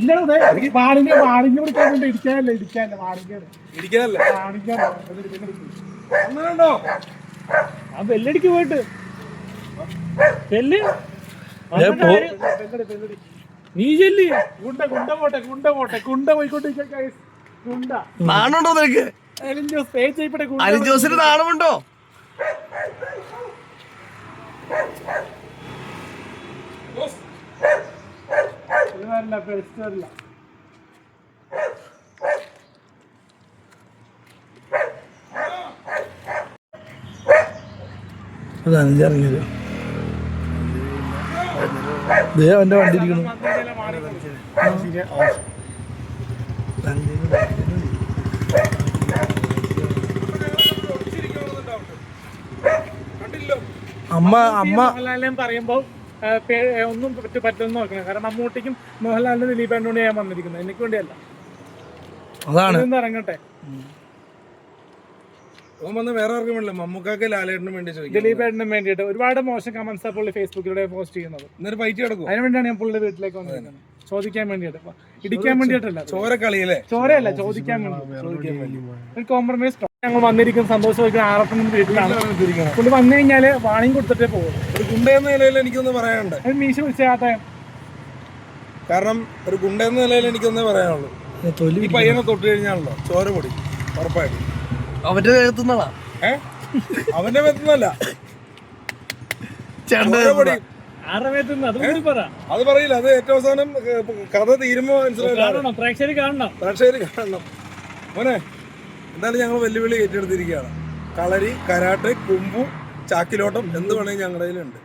ഇല്ലടേ പിടിക്കാൻ ഇടിക്കാനല്ല ഇടിക്കാനല്ല വാണിജ്യാണ് ഇടിക്കാനല്ല വാണിജ്യാണ് അങ്ങനെയുണ്ടോ ആ ബെല്ലടിക്ക് പോയിട്ട്. ചെല്ല് നീ ചെല്ല്. ഗുണ്ട ഗുണ്ട പോട്ടെ ഗുണ്ട പോട്ടെ ഗുണ്ട പോയിക്കൊണ്ടിരിക്കുക. ഗുണ്ട. നാണുണ്ടോ നിനക്ക്? അലിൻ ജോസ് പേ ചെയ്യപ്പെട്ടെ ഗുണ്ട അലിൻ ജോസിന് നാണമുണ്ടോ? ഇത് വരില്ല അതാണ് ഇറങ്ങിയത് ദേ അവന്റെ വണ്ടി ഇരിക്കണം അമ്മ അമ്മ. പറയുമ്പോ പറയുമ്പോൾ ഒന്നും പറ്റി പറ്റുമെന്ന് നോക്കണം കാരണം മമ്മൂട്ടിക്കും മോഹൻലാലിനും ദിലീപ് എന്നോട് ഞാൻ വന്നിരിക്കുന്നത്. എനിക്ക് വേണ്ടിയല്ല. അതാണ്. ഇറങ്ങട്ടെ. വന്ന് വേറെ ആർക്കും വേണ്ടില്ല. മമ്മൂക്കാക്ക് ലാലേട്ടനും വേണ്ടി ചോദിക്കും ദിലീപ് ഏട്ടനും വേണ്ടിയിട്ട് ഒരുപാട് മോശം കമന്റ്സ് ആ പുള്ളി ഫേസ്ബുക്കിലൂടെ പോസ്റ്റ് ചെയ്യുന്നത്. എന്നൊരു ഫൈറ്റ് കിടക്കും അതിനു വേണ്ടിയാണ് ഞാൻ പുള്ളിയുടെ വീട്ടിലേക്ക് വന്നിരിക്കുന്നത്. ചോദിക്കാൻ വേണ്ടിയിട്ട്. ഇടിക്കാൻ വേണ്ടിയിട്ടല്ല. ചോരക്കളിയല്ലേ? ചോരയല്ല ചോദിക്കാൻ വേണ്ടി. ഒരു കോംപ്രമൈസ് ഞങ്ങൾ വന്നിരിക്കുന്ന സന്തോഷമായിരിക്കും ആറത്തിന് വീട്ടിലാണ്. പുള്ളി വന്നു കഴിഞ്ഞാൽ വാണിംഗ് കൊടുത്തിട്ടേ പോകും ഒരു ഗുണ്ട എന്ന നിലയിൽ എനിക്കൊന്ന് പറയാനുണ്ട്. അത് മീശ വിളിച്ചാത്ത കാരണം ഒരു ഗുണ്ട എന്ന നിലയിൽ എനിക്കൊന്നേ പറയാനുള്ളൂ. ഈ പയ്യനെ തൊട്ട് കഴിഞ്ഞാണല്ലോ ചോര പൊടി ഉറപ്പായിട്ടും. അവന്റെ എഴുത്തുന്നതാ ഏ? അവന്റെ ചോര പൊടി അതും കൂടി പറ. അത് പറയില്ല. അത് ഏറ്റവും അവസാനം കഥ തീരുമ്പോ മനസ്സിലാക്കണം കാണണം. പ്രേക്ഷകർ കാണണം. പ്രേക്ഷകർ കാണണം. മോനെ എന്തായാലും ഞങ്ങൾ വെല്ലുവിളി ഏറ്റെടുത്തിരിക്കുകയാണ്. കളരി കരാട്ടെ കുമ്പു ചാക്കിലോട്ടം എന്ത് വേണമെങ്കിൽ ഞങ്ങളുടെ കയ്യിലുണ്ട്.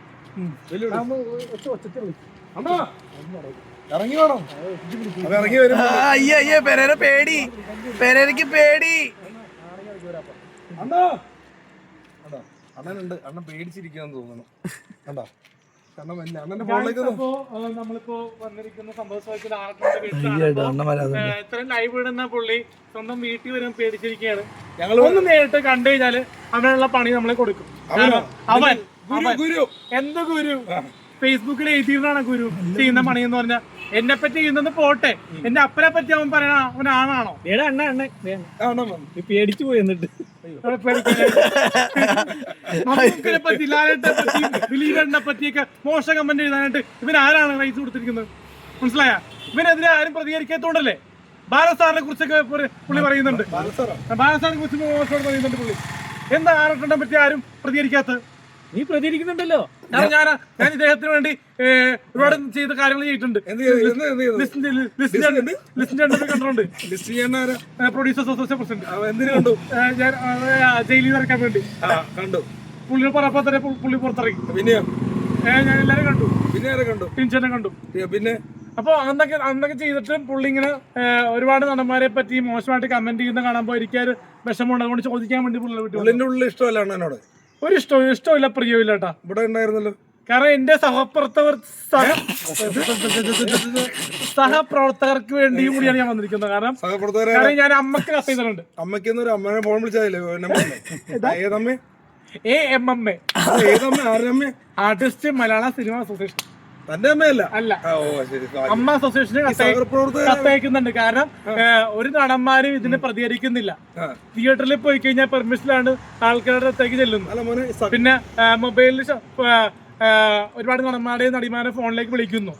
ഇറങ്ങി വേണം. ഇറങ്ങി വരും അയ്യേ അയ്യ പെരേര പേടി. പെരേരക്ക് പേടി. അണ്ണാ! അണ്ണാ അണ്ണനുണ്ട്. അണ്ണൻ പേടിച്ചിരിക്കാന്ന് തോന്നുന്നു. കണ്ടോ? കാരണം എന്നെ അണ്ണന്റെ ഫോണിലേക്ക് ഇപ്പോ നമ്മളിപ്പോ വന്നിരിക്കുന്ന സംഭവത്തിൽ വീട്ടിലാണ് ഇത്രയും ലൈവ് ഇടുന്ന പുള്ളി സ്വന്തം വീട്ടിൽ വരാൻ പേടിച്ചിരിക്കുകയാണ്. ഞങ്ങൾ ഒന്ന് നേരിട്ട് കണ്ടു കഴിഞ്ഞാൽ അവനുള്ള പണി നമ്മളെ കൊടുക്കും. അവൻ ഗുരു ഗുരു എന്ത് ഗുരു? ഫേസ്ബുക്കിൽ എഴുതിയിരുന്നാണ് ഗുരു ചെയ്യുന്ന പണി എന്ന് പറഞ്ഞാൽ എന്നെ പറ്റി ചെയ്യുന്നത് പോട്ടെ. എന്റെ അപ്പനെ പറ്റി അവൻ പറയണ അവൻ ആണാണോ? ആ, അണ്ണൻ വന്നു പേടിച്ചു പോയി എന്നിട്ട്. മമ്മൂക്കിനെ പറ്റി ലാലേട്ടനെ പറ്റി ദിലീപേട്ടനെ പറ്റിയൊക്കെ മോശം കമന്റ് എഴുതാനായിട്ട് ഇവൻ ആരാണ് റൈസ് കൊടുത്തിരിക്കുന്നത്? മനസ്സിലായ? ഇവനെതിരെ ആരും പ്രതികരിക്കാത്തോണ്ടല്ലേ? ബാലസാറിനെ കുറിച്ചൊക്കെ പുള്ളി- പറയുന്നുണ്ട്. ബാലസാറാ? ബാലസാറിനെ കുറിച്ച് മോശം പറയുന്നുണ്ട് പുള്ളി. എന്താ ആറട്ടെ പറ്റി ആരും പ്രതികരിക്കാത്തത്? നീ പ്രതികരിക്കുന്നുണ്ടല്ലോ. ഞാൻ ഞാൻ ഞാൻ ഇദ്ദേഹത്തിന് വേണ്ടി ഒരുപാട് ചെയ്ത കാര്യങ്ങൾ ചെയ്തിട്ടുണ്ട്. കണ്ടിട്ടുണ്ട്. പ്രൊഡ്യൂസേഴ്സ് അസോസിയേഷൻ പ്രസിഡന്റ് കണ്ടു? ഞാൻ ജയിലിൽ നിന്ന് ഇറക്കാൻ വേണ്ടി കണ്ടു. പുള്ളി പറഞ്ഞപ്പോ തന്നെ പു- പുള്ളി പുറത്തിറങ്ങി. പിന്നെയോ ഞാൻ എല്ലാരും കണ്ടു. പിന്നെ കണ്ടു? ടിൻഷനെ കണ്ടു. പിന്നെ? അപ്പൊ അന്നൊക്കെ അന്നൊക്കെ ചെയ്തിട്ടും പുള്ളി ഇങ്ങനെ ഒരുപാട് നടന്മാരെ പറ്റി മോശമായിട്ട് കമന്റ് ചെയ്യുന്ന കാണാൻ എനിക്ക് ഒരു വിഷമമുണ്ട് അതുകൊണ്ട് ചോദിക്കാൻ വേണ്ടി പുള്ളി വിട്ടു ഉള്ളിന്റെ ഉള്ളിൽ ഇഷ്ടമല്ല അണ്ണനോട്. ഒരു ഇഷ്ടവും ഇഷ്ടമില്ല പ്രിയമില്ല കേട്ടാ. ഇവിടെ ഉണ്ടായിരുന്നല്ലോ. കാരണം എന്റെ സഹപ്രവർത്തകർ സഹ സഹപ്രവർത്തകർക്ക് വേണ്ടിയും കൂടിയാണ് ഞാൻ വന്നിരിക്കുന്നത്. കാരണം സഹപ്രവർത്തകരെ കാരണം ഞാൻ അമ്മയ്ക്ക് കത്ത് ചെയ്തിട്ടുണ്ട് അമ്മയ്ക്ക് ഒരു അമ്മനെ ഫോൺ വിളിച്ചാലേ? ഏതമ്മേ? A M M A. ഏതമ്മ? ആരുടെ അമ്മ ആർട്ടിസ്റ്റ് മലയാള സിനിമ അസോസിയേഷൻ. തന്റെ അമ്മയല്ല. അല്ല. അമ്മ അസോസിയേഷന് കത്തയക്കുന്നുണ്ട്. കാരണം ഒരു നടന്മാരും ഇതിന് പ്രതികരിക്കുന്നില്ല. തിയേറ്ററിൽ പോയി കഴിഞ്ഞാൽ പെർമിഷനിലാണ് ആൾക്കാരുടെ അടുത്തേക്ക് മോനെ പിന്നെ മൊബൈലിൽ ഒരുപാട് നടന്മാരെയും നടിമാരെ ഫോണിലേക്ക് വിളിക്കുന്നു.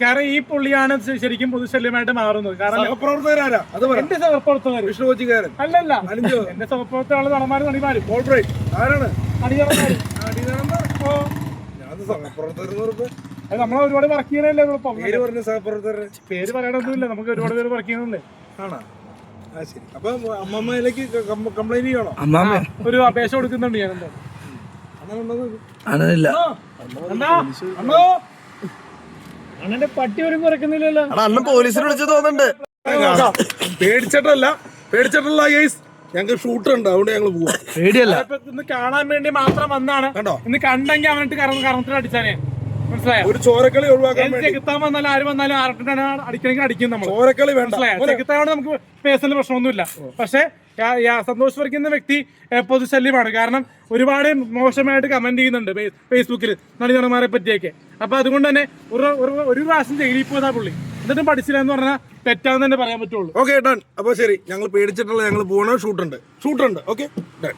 കാരണം ഈ പുള്ളിയാണ് ശരിക്കും പൊതുശല്യമായിട്ട് മാറുന്നത്. കാരണം എന്റെ സഹപ്രവർത്തകർ അല്ലല്ല. എന്റെ സഹപ്രവർത്തകർ നടന്മാരും നടിമാരും. ആരാണ്? നടിമാരും നമ്മളെ ഒരുപാട് വർക്ക് ചെയ്യണല്ലേ പേര് പറഞ്ഞ സഹപ്രവർത്തകരെ പേര് പറയാനൊന്നുമില്ല നമുക്ക് ഒരുപാട് പേര് വർക്ക് ചെയ്യുന്നുണ്ട് ആണോ? ആ ശരി. അപ്പൊ അമ്മമ്മയിലേക്ക് കംപ്ലൈന്റ് ചെയ്യണോ? അമ്മാമ്മ ഒരു അപേക്ഷ കൊടുക്കുന്നുണ്ട് ഞാൻ എന്താ അണനില്ല ഉണ്ടോ അണ്ണാ അണ്ണോ. അണ്ണന്റെ പട്ടി ഒരു കുറക്കുന്നില്ലല്ലോ അണ്ണൻ പോലീസിനെ വിളിച്ചു തോന്നുന്നുണ്ട്. പേടിച്ചിട്ടല്ല പേടിച്ചിട്ടല്ല ഗൈസ് ഞങ്ങൾക്ക് ഷൂട്ടർ ഉണ്ട് അതുകൊണ്ട് ഞങ്ങൾ പോവാ. പേടിയല്ല. ഇന്ന് കാണാൻ വേണ്ടി മാത്രം വന്നാണ്. കണ്ടോ? ഇന്ന് കണ്ടെങ്കിൽ അവനിട്ട് കറന്ന് കറന്നിട്ട് അടിച്ചാനേ മനസ്സിലായോ? ഒരു ചോരക്കളി ഒഴിവാക്കാൻ വേണ്ടി. ചെകുത്താൻ വന്നാലും ആര് വന്നാലും ആർട്ടിട്ടാണ് അടിക്കണമെങ്കിൽ അടിക്കും നമ്മൾ ചോരക്കളി മനസ്സിലായോ? നമുക്ക് പേഴ്സണൽ പ്രശ്നമൊന്നുമില്ല. പക്ഷേ സന്തോഷ് വർക്കുന്ന വ്യക്തി എപ്പോഴും പൊതുശല്യമാണ്. കാരണം ഒരുപാട് മോശമായിട്ട് കമന്റ് ചെയ്യുന്നുണ്ട് ഫേസ്ബുക്കിൽ നടിനടന്മാരെ പറ്റിയൊക്കെ. അപ്പൊ അതുകൊണ്ട് തന്നെ ഒരു ഒരു- പ്രാവശ്യം ജയിലിൽ പോയതാ പുള്ളി. എന്നിട്ടും പഠിച്ചില്ല എന്ന് പറഞ്ഞാൽ തെറ്റാന്ന് തന്നെ പറയാൻ പറ്റുള്ളൂ. ഓക്കെ ഡൺ അപ്പോൾ ശരി. ഞങ്ങൾ പേടിച്ചിട്ടുള്ള ഞങ്ങൾ പോകണ ഷൂട്ടുണ്ട്. ഷൂട്ടുണ്ട്. Okay done